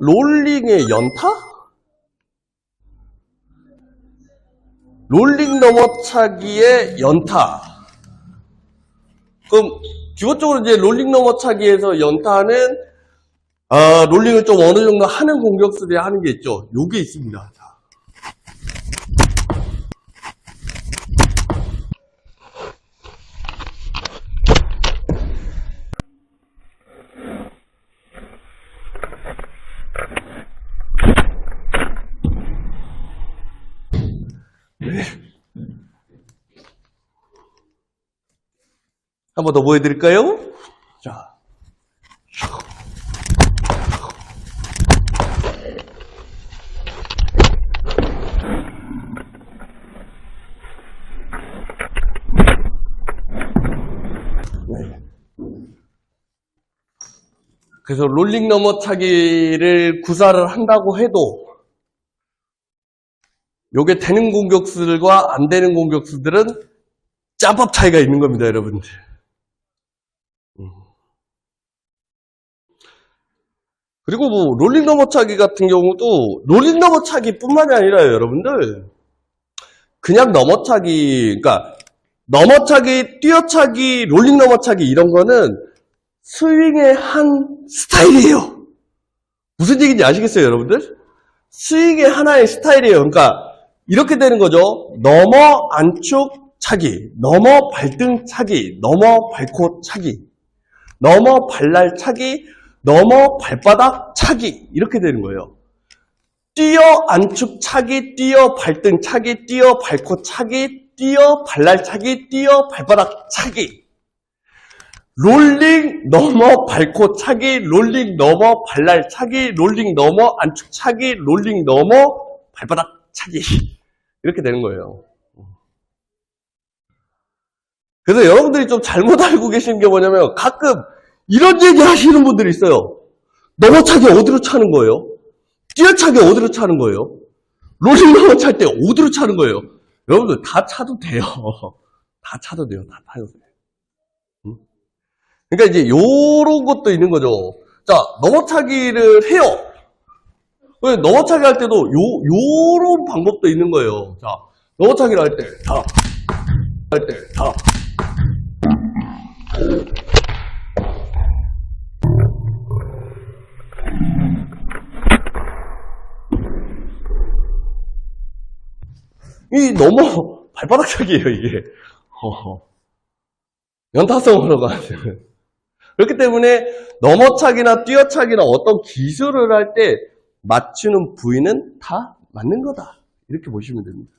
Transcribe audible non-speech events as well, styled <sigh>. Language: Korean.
롤링의 연타? 롤링 넘어차기의 연타. 그럼 기본적으로 이제 롤링 넘어차기에서 연타는 아, 롤링을 좀 어느 정도 하는 공격수들이 하는 게 있죠. 요게 있습니다. 한번 더 보여드릴까요? 자. 네. 그래서 롤링 넘어차기를 구사를 한다고 해도 요게 되는 공격수들과 안 되는 공격수들은 짬밥 차이가 있는 겁니다, 여러분들. 음. 그리고 뭐 롤링 넘어차기 같은 경우도 롤링 넘어차기 뿐만이 아니라요, 여러분들. 그냥 넘어차기, 그러니까 넘어차기, 뛰어차기, 롤링 넘어차기 이런 거는 스윙의 한 스타일이에요. 무슨 얘기인지 아시겠어요, 여러분들? 스윙의 하나의 스타일이에요. 그러니까 이렇게 되는 거죠. 넘어 안축 차기, 넘어 발등 차기, 넘어 발코 차기, 넘어 발날 차기, 넘어 발바닥 차기 이렇게 되는 거예요. 뛰어 안축 차기, 뛰어 발등 차기, 뛰어 발코 차기, 뛰어 발날 차기, 뛰어 발바닥 차기. 롤링 넘어 발코 차기, 롤링 넘어 발날 차기, 롤링 넘어 안축 차기, 롤링 넘어 발바닥 차기. <laughs> 이렇게 되는 거예요. 그래서 여러분들이 좀 잘못 알고 계시는 게 뭐냐면 가끔 이런 얘기 하시는 분들이 있어요. 넘어차기 어디로 차는 거예요? 뛰어차기 어디로 차는 거예요? 롤링 넘어 찰 때 어디로 차는 거예요? 여러분들 다 차도 돼요. <laughs> 다 차도 돼요. 다 타도 돼요. 응? 그러니까 이제 요런 것도 있는 거죠. 자, 넘어차기를 해요. 왜 넘어차기 할 때도 요, 요런 방법도 있는 거예요. 자, 넘어차기를 할 때, 자, 할 때, 자. 이 너무 <laughs> 발바닥 차기예요, 이게. <laughs> 어허. 연타성으로 가는. 그렇기 때문에 넘어차기나 뛰어차기나 어떤 기술을 할때 맞추는 부위는 다 맞는 거다. 이렇게 보시면 됩니다.